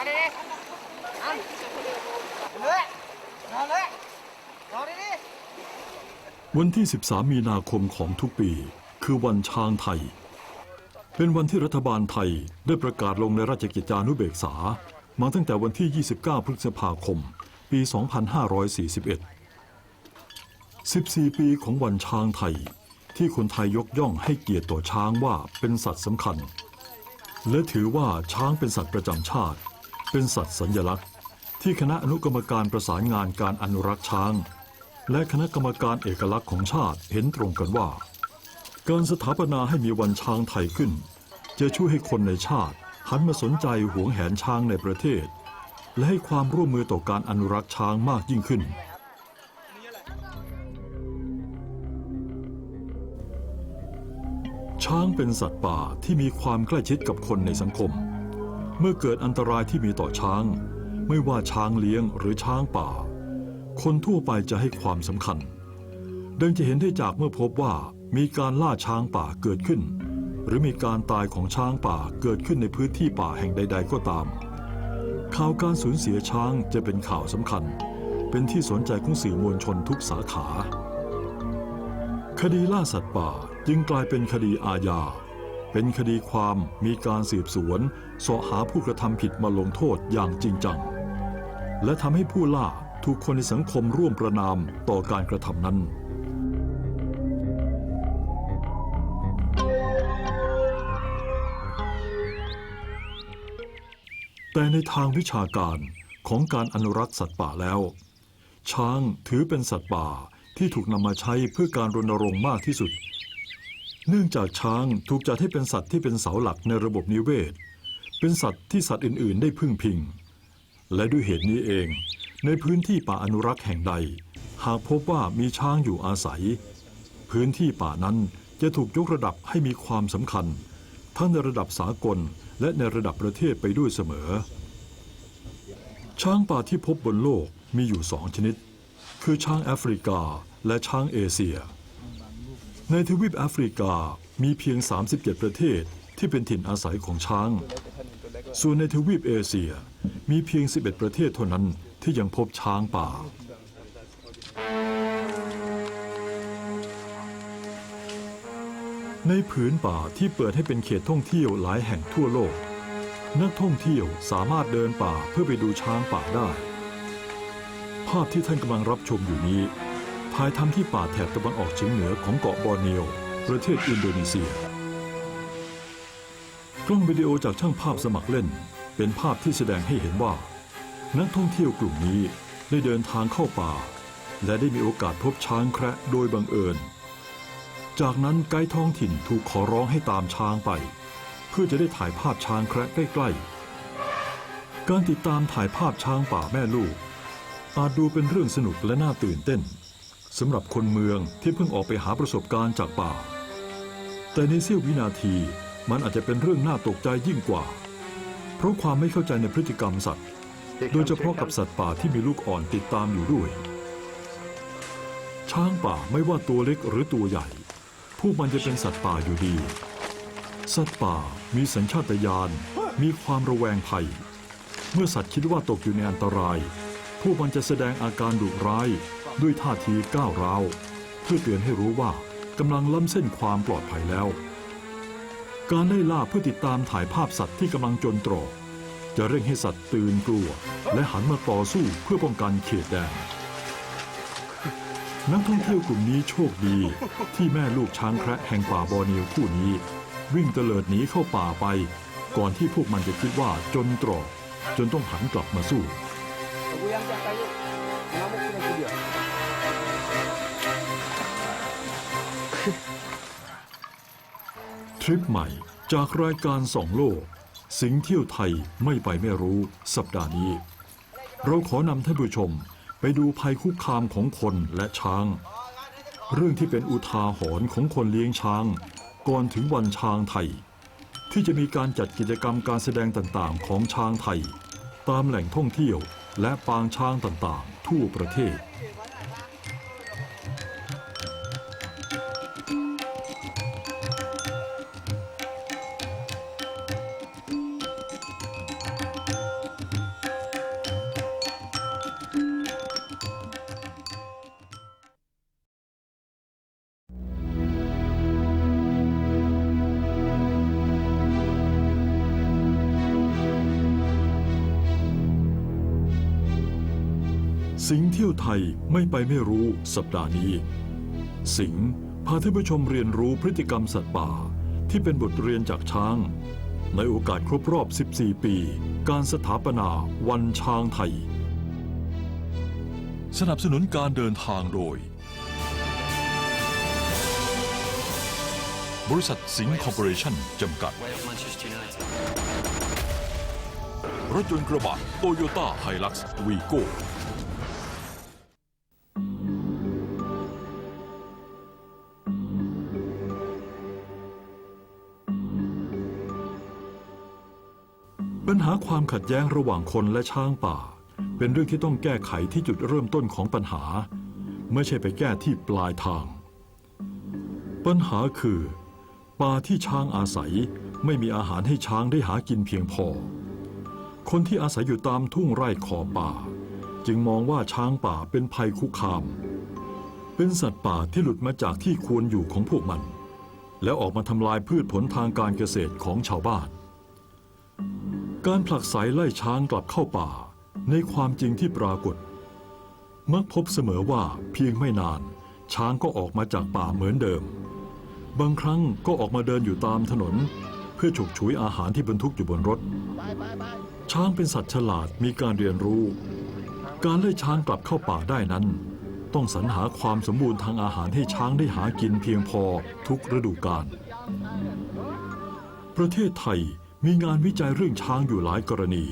าดิอันเลยนอนเลยนอนดิวันที่ 13 มีนาคมของทุกปี คือวันช้างไทย เป็นวันที่รัฐบาลไทยได้ประกาศลงในราชกิจจานุเบกษา มาตั้งแต่วันที่ 29 พฤษภาคม ปี 2541 14 ปีของวันช้างไทย ที่คนไทยยกย่องให้เกียรติต่อช้างว่าเป็นสัตว์สำคัญ และถือว่าช้างเป็นสัตว์ประจำชาติ เป็นสัตว์สัญลักษณ์ ที่คณะอนุกรรมการประสานงานการอนุรักษ์ช้าง และคณะกรรมการเอกลักษณ์ของชาติเห็นตรงกันว่า การสถาปนาให้มีวันช้างไทยขึ้น จะช่วยให้คนในชาติหันมาสนใจหวงแหนช้างในประเทศ และให้ความร่วมมือต่อการอนุรักษ์ช้างมากยิ่งขึ้นช้างเป็นสัตว์ป่าที่มีความใกล้ชิดกับคนในสังคม เมื่อเกิดอันตรายที่มีต่อช้าง ไม่ว่าช้างเลี้ยงหรือช้างป่า คนทั่วไปจะให้ความสำคัญ ดังจะเห็นได้จากเมื่อพบว่ามีการล่าช้างป่าเกิดขึ้น หรือมีการตายของช้างป่าเกิดขึ้นในพื้นที่ป่าแห่งใด ๆ ก็ตาม ข่าวการสูญเสียช้างจะเป็นข่าวสำคัญ เป็นที่สนใจของสื่อมวลชนทุกสาขา คดีล่าสัตว์ป่าจึงกลายเป็นคดีอาญา เป็นคดีความมีการสืบสวนสาะหาผู้กระทำผิดมาลงโทษอย่างจริงจัง และทำให้ผู้ล่าถูกคนในสังคมร่วมประนามต่อการกระทำนั้น แต่ในทางวิชาการของการอนุรักษ์สัตว์ป่าแล้ว ช้างถือเป็นสัตว์ป่าที่ถูกนำมาใช้เพื่อการรณรงค์มากที่สุด เนื่องจากช้างถูกจัดให้เป็นสัตว์ที่เป็นเสาหลักในระบบนิเวศ เป็นสัตว์ที่สัตว์อื่น ๆ ได้พึ่งพิง และด้วยเหตุนี้เอง ในพื้นที่ป่าอนุรักษ์แห่งใด หากพบว่ามีช้างอยู่อาศัย พื้นที่ป่านั้นจะถูกยกระดับให้มีความสำคัญ ทั้งในระดับสากลและในระดับประเทศไปด้วยเสมอ ช้างป่าที่พบบนโลกมีอยู่สองชนิด คือช้างแอฟริกาและช้างเอเชีย ในทวีปแอฟริกามีเพียง 37 ประเทศที่เป็นถิ่นอาศัยของช้าง ส่วนในทวีปเอเชียมีเพียง 11 ประเทศเท่านั้นที่ยังพบช้างป่า ในผืนป่าที่เปิดให้เป็นเขตท่องเที่ยวหลายแห่งทั่วโลก นักท่องเที่ยวสามารถเดินป่าเพื่อไปดูช้างป่าได้ ภาพที่ท่านกำลังรับชมอยู่นี้ ถ่ายทำที่ป่าแถบตะวันออกเฉียงเหนือของเกาะบอร์เนียว ประเทศอินโดนีเซีย กล้องวิดีโอจากช่างภาพสมัครเล่น เป็นภาพที่แสดงให้เห็นว่า นักท่องเที่ยวกลุ่มนี้ได้เดินทางเข้าป่า และได้มีโอกาสพบช้างแคระโดยบังเอิญ จากนั้นไกด์ท้องถิ่นถูกขอร้องให้ตามช้างไป เพื่อจะได้ถ่ายภาพช้างแคระใกล้ๆ การติดตามถ่ายภาพช้างป่าแม่ลูกอาจดูเป็นเรื่องสนุกและน่าตื่นเต้น สำหรับคนเมืองที่เพิ่งออกไปหาประสบการณ์จากป่า แต่ในเสี้ยววินาทีมันอาจจะเป็นเรื่องน่าตกใจยิ่งกว่า เพราะความไม่เข้าใจในพฤติกรรมสัตว์ โดยเฉพาะกับสัตว์ป่าที่มีลูกอ่อนติดตามอยู่ด้วย ช้างป่าไม่ว่าตัวเล็กหรือตัวใหญ่พวกมันจะเป็นสัตว์ป่าอยู่ดี สัตว์ป่ามีสัญชาตญาณมีความระแวงภัย เมื่อสัตว์คิดว่าตกอยู่ในอันตรายพวกมันจะแสดงอาการดุร้าย ด้วยท่าทีก้าวร้าวเพื่อเตือนให้รู้ว่ากำลังล้ำเส้นความปลอดภัยแล้ว การไล่ล่าเพื่อติดตามถ่ายภาพสัตว์ที่กำลังจนตรอกจะเร่งให้สัตว์ตื่นกลัว และหันมาต่อสู้เพื่อป้องกันเขตแดนนักท่องเที่ยวกลุ่มนี้โชคดีที่แม่ลูกช้างแคระแห่งป่าบอร์เนียวคู่นี้ วิ่งเตลิดหนีเข้าป่าไป ก่อนที่พวกมันจะคิดว่าจนตรอกจนต้องหันกลับมาสู้ ทริปใหม่จากรายการสองโลก สิงเที่ยวไทยไม่ไปไม่รู้สัปดาห์นี้ เราขอนำท่านผู้ชมไปดูภัยคุกคามของคนและช้าง เรื่องที่เป็นอุทาหรณ์ของคนเลี้ยงช้าง ก่อนถึงวันช้างไทย ที่จะมีการจัดกิจกรรมการแสดงต่างๆ ของช้างไทย ตามแหล่งท่องเที่ยวและปางช้างต่างๆ ทั่วประเทศ สิงห์เที่ยวไทยไม่ไปไม่รู้สัปดาห์นี้ สิงห์พาท่านผู้ชมเรียนรู้พฤติกรรมสัตว์ป่าที่เป็นบทเรียนจากช้าง ในโอกาสครบรอบ 14 ปี การสถาปนาวันช้างไทย สนับสนุนการเดินทางโดย บริษัทสิงห์คอร์ปอเรชั่นจำกัด Manchester United. รถยนต์กระบะโตโยต้าไฮลักซ์วีโก้ ความขัดแย้งระหว่างคนและช้างป่า เป็นเรื่องที่ต้องแก้ไขที่จุดเริ่มต้นของปัญหา ไม่ใช่ไปแก้ที่ปลายทาง ปัญหาคือ ป่าที่ช้างอาศัยไม่มีอาหารให้ช้างได้หากินเพียงพอ คนที่อาศัยอยู่ตามทุ่งไร่ขอบป่า จึงมองว่าช้างป่าเป็นภัยคุกคาม เป็นสัตว์ป่าที่หลุดมาจากที่ควรอยู่ของพวกมัน แล้วออกมาทำลายพืชผลทางการเกษตรของชาวบ้าน การผลักไสไล่ช้างกลับเข้าป่า ในความจริงที่ปรากฏ มักพบเสมอว่าเพียงไม่นาน ช้างก็ออกมาจากป่าเหมือนเดิม บางครั้งก็ออกมาเดินอยู่ตามถนน เพื่อฉกฉวยอาหารที่บรรทุกอยู่บนรถ ช้างเป็นสัตว์ฉลาดมีการเรียนรู้ การไล่ช้างกลับเข้าป่าได้นั้น ต้องสรรหาความสมบูรณ์ทางอาหารให้ช้างได้หากินเพียงพอทุกฤดูกาลประเทศไทย มีงานวิจัยเรื่องช้างอยู่หลายกรณี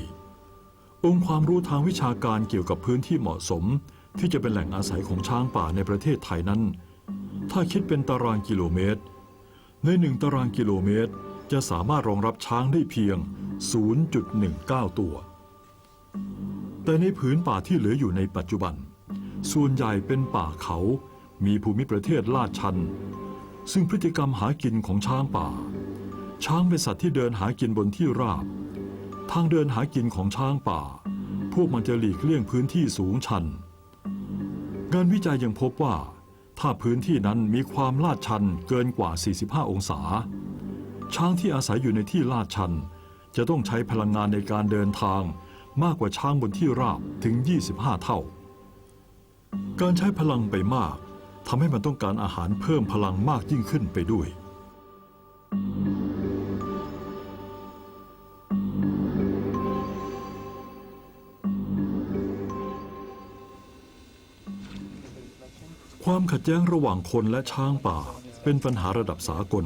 องค์ความรู้ทางวิชาการเกี่ยวกับพื้นที่เหมาะสม ที่จะเป็นแหล่งอาศัยของช้างป่าในประเทศไทยนั้น ถ้าคิดเป็นตารางกิโลเมตร ในหนึ่งตารางกิโลเมตร จะสามารถรองรับช้างได้เพียง 0.19 ตัว แต่ในผืนป่าที่เหลืออยู่ในปัจจุบัน ส่วนใหญ่เป็นป่าเขา มีภูมิประเทศลาดชัน ซึ่งพฤติกรรมหากินของช้างป่า ช้างเป็นสัตว์ที่เดินหากินบนที่ราบ ทางเดินหากินของช้างป่า พวกมันจะหลีกเลี่ยงพื้นที่สูงชัน งานวิจัยยังพบว่า ถ้าพื้นที่นั้นมีความลาดชันเกินกว่า 45 องศา ช้างที่อาศัยอยู่ในที่ลาดชัน จะต้องใช้พลังงานในการเดินทางมากกว่าช้างบนที่ราบถึง 25 เท่า การใช้พลังไปมากทำให้มันต้องการอาหารเพิ่มพลังมากยิ่งขึ้นไปด้วย ความขัดแย้งระหว่างคนและช้างป่า เป็นปัญหาระดับสากล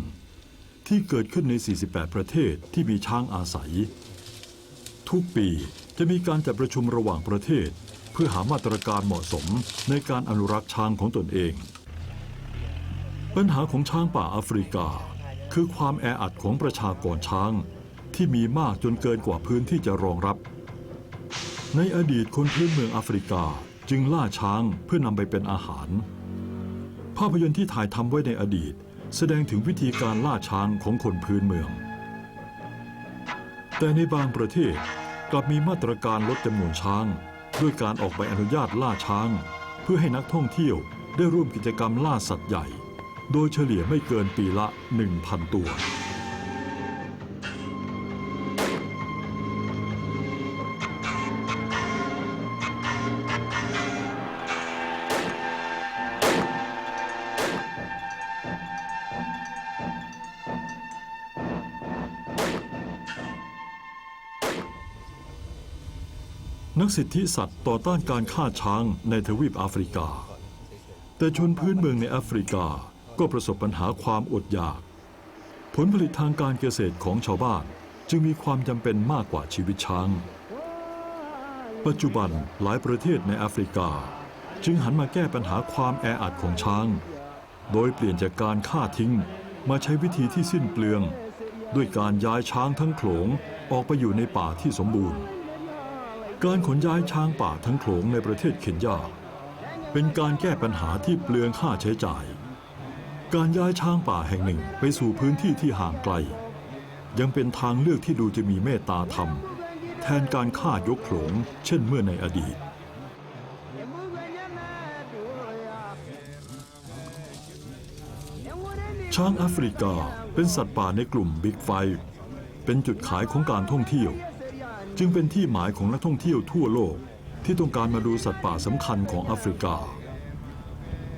ที่เกิดขึ้นใน 48 ประเทศที่มีช้างอาศัย ทุกปีจะมีการจัดประชุมระหว่างประเทศ เพื่อหามาตรการเหมาะสมในการอนุรักษ์ช้างของตนเอง ปัญหาของช้างป่าแอฟริกา คือความแออัดของประชากรช้าง ที่มีมากจนเกินกว่าพื้นที่จะรองรับ ในอดีตคนพื้นเมืองแอฟริกาจึงล่าช้างเพื่อนำไปเป็นอาหาร ภาพยนตร์ที่ถ่ายทำไว้ในอดีต แสดงถึงวิธีการล่าช้างของคนพื้นเมือง แต่ในบางประเทศกลับมีมาตรการลดจำนวนช้าง ด้วยการออกใบอนุญาตล่าช้าง เพื่อให้นักท่องเที่ยวได้ร่วมกิจกรรมล่าสัตว์ใหญ่ โดยเฉลี่ยไม่เกินปีละ 1,000 ตัว นักสิทธิสัตว์ต่อต้านการฆ่าช้างในทวีปแอฟริกา แต่ชนพื้นเมืองในแอฟริกาก็ประสบปัญหาความอดอยาก ผลผลิตทางการเกษตรของชาวบ้านจึงมีความจำเป็นมากกว่าชีวิตช้าง ปัจจุบันหลายประเทศในแอฟริกา จึงหันมาแก้ปัญหาความแออัดของช้าง โดยเปลี่ยนจากการฆ่าทิ้งมาใช้วิธีที่สิ้นเปลือง ด้วยการย้ายช้างทั้งโขลงออกไปอยู่ในป่าที่สมบูรณ์ การขนย้ายช้างป่าทั้งโขลงในประเทศเคนยา เป็นการแก้ปัญหาที่เปลืองค่าใช้จ่าย การย้ายช้างป่าแห่งหนึ่งไปสู่พื้นที่ที่ห่างไกล ยังเป็นทางเลือกที่ดูจะมีเมตตาธรรม แทนการฆ่ายกโขลงเช่นเมื่อในอดีตช้างแอฟริกาเป็นสัตว์ป่าในกลุ่มบิ๊กไฟ เป็นจุดขายของการท่องเที่ยว จึงเป็นที่หมายของนักท่องเที่ยวทั่วโลกที่ต้องการมาดูสัตว์ป่าสำคัญของแอฟริกา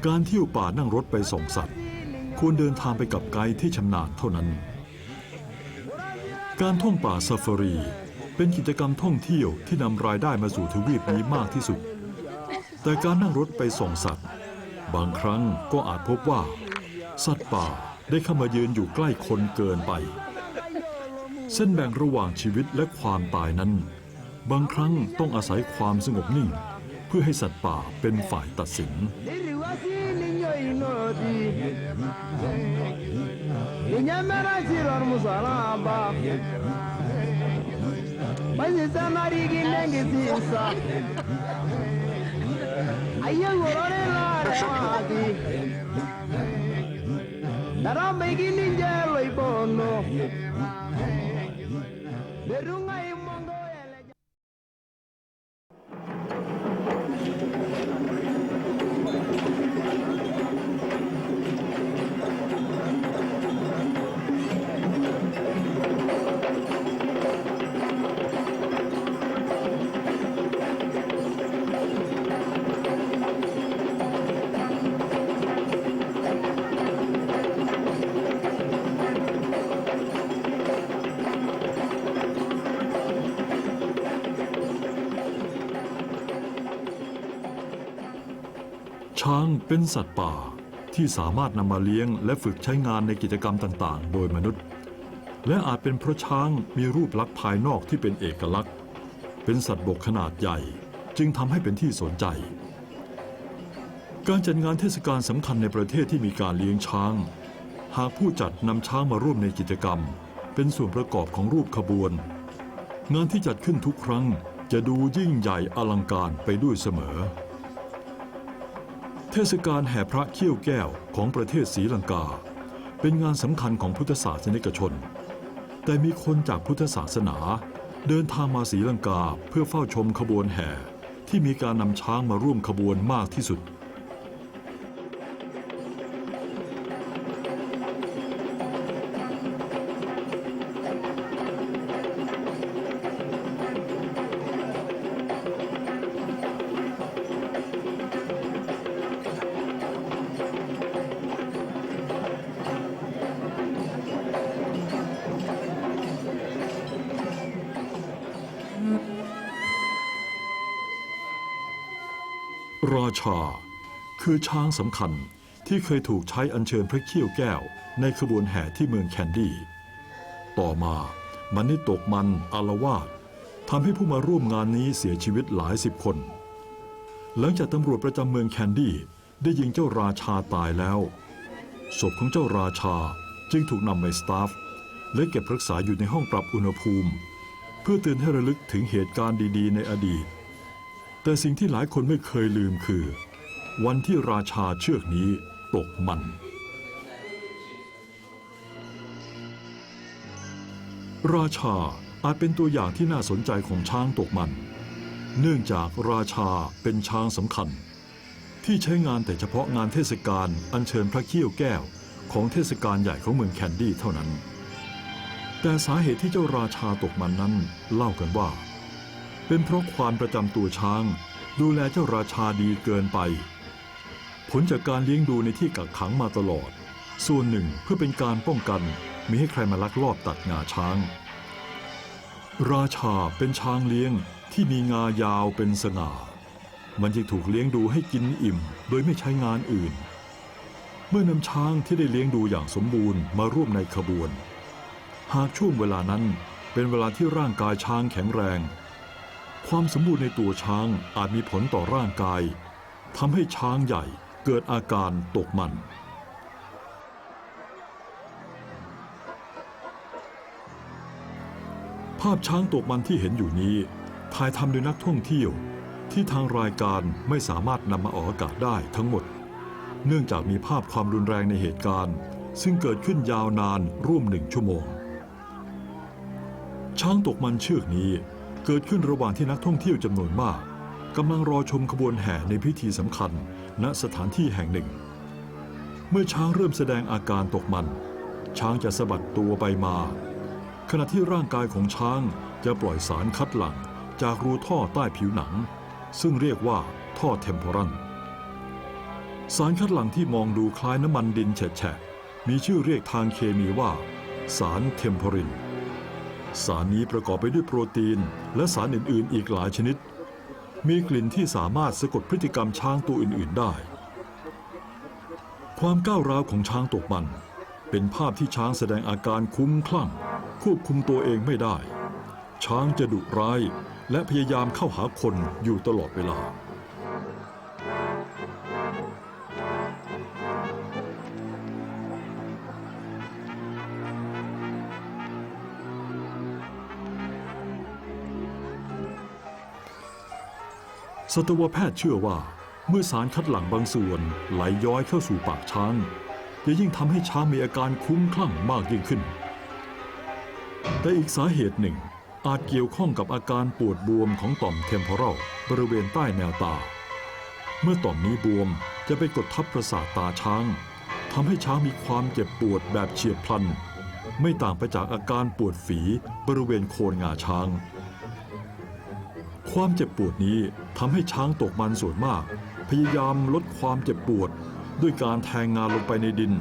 การเที่ยวป่านั่งรถไปส่องสัตว์ ควรเดินทางไปกับไกด์ที่ชำนาญเท่านั้น การท่องป่าซาฟารี เป็นกิจกรรมท่องเที่ยวที่นำรายได้มาสู่ทวีปนี้มากที่สุด แต่การนั่งรถไปส่องสัตว์ บางครั้งก็อาจพบว่า สัตว์ป่าได้เข้ามายืนอยู่ใกล้คนเกินไป เส้นแบ่งระหว่างชีวิตและความตายนั้น บางครั้งต้องอาศัยความสงบนิ่ง เพื่อให้สัตว์ป่าเป็นฝ่ายตัดสิน Inyamera chiror musalaba Banyisa marigi nengi பெருமை ช้างเป็นสัตว์ป่าที่สามารถนำมาเลี้ยงและฝึกใช้งานในกิจกรรมต่างๆ โดยมนุษย์ และอาจเป็นเพราะช้างมีรูปลักษณ์ภายนอกที่เป็นเอกลักษณ์ เป็นสัตว์บกขนาดใหญ่จึงทำให้เป็นที่สนใจ การจัดงานเทศกาลสำคัญในประเทศที่มีการเลี้ยงช้าง หากผู้จัดนำช้างมาร่วมในกิจกรรม เป็นส่วนประกอบของรูปขบวน งานที่จัดขึ้นทุกครั้งจะดูยิ่งใหญ่อลังการไปด้วยเสมอ เทศกาลแห่พระเขี้ยวแก้วของประเทศศรีลังกา เป็นงานสำคัญของพุทธศาสนิกชน แต่มีคนจากพุทธศาสนา เดินทางมาศรีลังกาเพื่อเฝ้าชมขบวนแห่ ที่มีการนำช้างมาร่วมขบวนมากที่สุด คือช้างสำคัญที่เคยถูกใช้อัญเชิญพระเขี้ยวแก้ว ในขบวนแห่ที่เมืองแคนดี้ ต่อมามันได้ตกมันอารวาสทำให้ผู้มาร่วมงานนี้เสียชีวิตหลายสิบคน หลังจากตำรวจประจำเมืองแคนดี้ได้ยิงเจ้าราชาตายแล้ว ศพของเจ้าราชาจึงถูกนำไปสตาฟ และเก็บรักษาอยู่ในห้องปรับอุณหภูมิ เพื่อเตือนให้ระลึกถึงเหตุการณ์ดีๆ ในอดีต แต่สิ่งที่หลายคนไม่เคยลืมคือ วันที่ราชาเชือกนี้ตกมัน ราชาอาจเป็นตัวอย่างที่น่าสนใจของช้างตกมัน เนื่องจากราชาเป็นช้างสำคัญ ที่ใช้งานแต่เฉพาะงานเทศกาลอัญเชิญพระเขี้ยวแก้วของเทศกาลใหญ่ของเมืองแคนดี้เท่านั้น แต่สาเหตุที่เจ้าราชาตกมันนั้นเล่ากันว่า เป็นเพราะความประจำตัวช้าง ดูแลเจ้าราชาดีเกินไป ลจากการเลี้ยงดูในที่กักขังมาตลอด ส่วนหนึ่งเพื่อเป็นการป้องกันมิให้ใครมาลักลอบตัดงาช้าง ราชาเป็นช้างเลี้ยงที่มีงายาวเป็นสง่า มันจึงถูกเลี้ยงดูให้กินอิ่ม โดยไม่ใช้งานอื่น เมื่อนำช้างที่ได้เลี้ยงดูอย่างสมบูรณ์มาร่วมในขบวน หากช่วงเวลานั้นเป็นเวลาที่ร่างกายช้างแข็งแรง ความสมบูรณ์ในตัวช้างอาจมีผลต่อร่างกายทำให้ช้างใหญ่ เกิดอาการตกมัน ภาพช้างตกมันที่เห็นอยู่นี้ ถ่ายทำโดยนักท่องเที่ยวที่ทางรายการไม่สามารถนำมาออกอากาศได้ทั้งหมด เนื่องจากมีภาพความรุนแรงในเหตุการณ์ ซึ่งเกิดขึ้นยาวนานร่วมหนึ่งชั่วโมง ช้างตกมันเชือกนี้เกิดขึ้นระหว่างที่นักท่องเที่ยวจำนวนมากกำลังรอชมขบวนแห่ในพิธีสำคัญ ณสถานที่แห่งหนึ่ง เมื่อช้างเริ่มแสดงอาการตกมัน ช้างจะสะบัดตัวไปมา ขณะที่ร่างกายของช้างจะปล่อยสารคัดหลั่งจากรูท่อใต้ผิวหนัง ซึ่งเรียกว่าท่อเทมโพรันสารคัดหลั่งที่มองดูคล้ายน้ำมันดินแฉะมีชื่อเรียกทางเคมีว่า สารเทมโพริน สารนี้ประกอบไปด้วยโปรตีน และสารอื่น ๆ อีกหลายชนิด มีกลิ่นที่สามารถสะกดพฤติกรรมช้างตัวอื่น ๆได้ ความก้าวร้าวของช้างตกมัน เป็นภาพที่ช้างแสดงอาการคุ้มคลั่ง ควบคุมตัวเองไม่ได้ ช้างจะดุร้ายและพยายามเข้าหาคนอยู่ตลอดเวลา สัตวแพทย์เชื่อว่า เมื่อสารคัดหลั่งบางส่วนไหลย้อยเข้าสู่ปากช้าง จะยิ่งทำให้ช้างมีอาการคุ้มคลั่งมากยิ่งขึ้น แต่อีกสาเหตุหนึ่ง อาจเกี่ยวข้องกับอาการปวดบวมของต่อมเทมโพรัลบริเวณใต้แนวตา เมื่อต่อมนี้บวมจะไปกดทับประสาทตาช้างทำให้ช้างมีความเจ็บปวดแบบเฉียบพลัน ไม่ต่างไปจากอาการปวดฝีบริเวณโคนงาช้าง ความเจ็บปวดนี้ทำให้ช้างตกมันส่วนมาก พยายามลดความเจ็บปวด ด้วยการแทงงานลงไปในดิน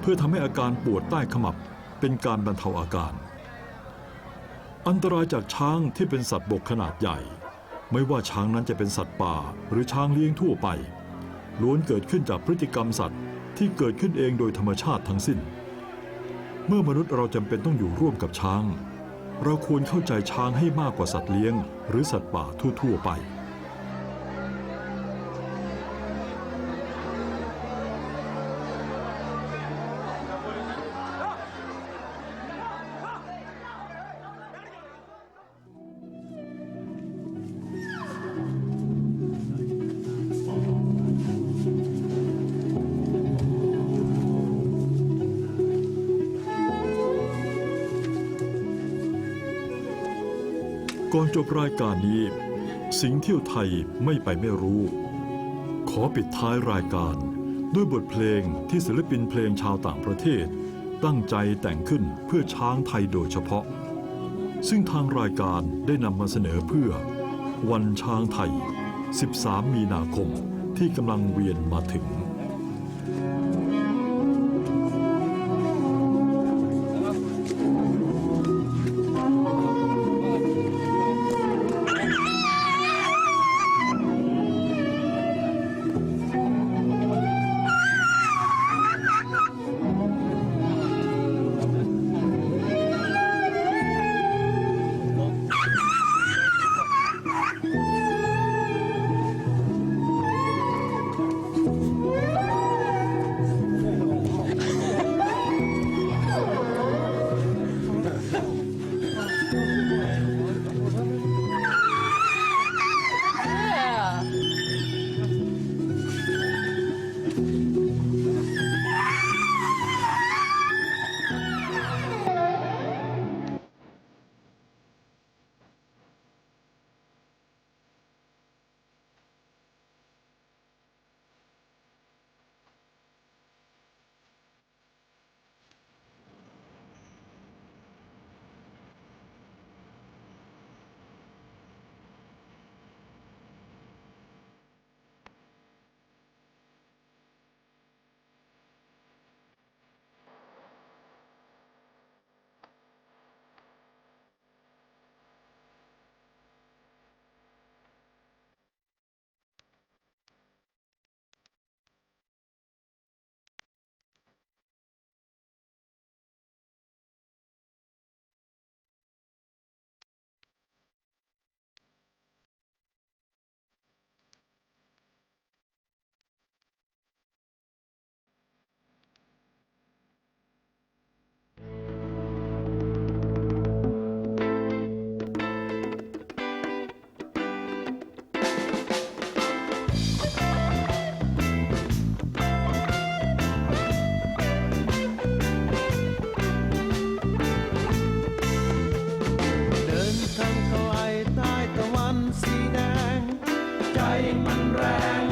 เพื่อทำให้อาการปวดใต้ขมับเป็นการบรรเทาอาการ อันตรายจากช้างที่เป็นสัตว์บกขนาดใหญ่ ไม่ว่าช้างนั้นจะเป็นสัตว์ป่า หรือช้างเลี้ยงทั่วไป ล้วนเกิดขึ้นจากพฤติกรรมสัตว์ที่เกิดขึ้นเองโดยธรรมชาติทั้งสิ้น เมื่อมนุษย์เราจำเป็นต้องอยู่ร่วมกับช้าง เราควรเข้าใจช้างให้มากกว่าสัตว์เลี้ยง หรือสัตว์ป่าทั่ว ๆ ไป ก่อนจบรายการนี้ สิงห์เที่ยวไทยไม่ไปไม่รู้ ขอปิดท้ายรายการ ด้วยบทเพลงที่ศิลปินเพลงชาวต่างประเทศ ตั้งใจแต่งขึ้นเพื่อช้างไทยโดยเฉพาะ ซึ่งทางรายการได้นำมาเสนอเพื่อ วันช้างไทย 13 มีนาคมที่กำลังเวียนมาถึง มันแรง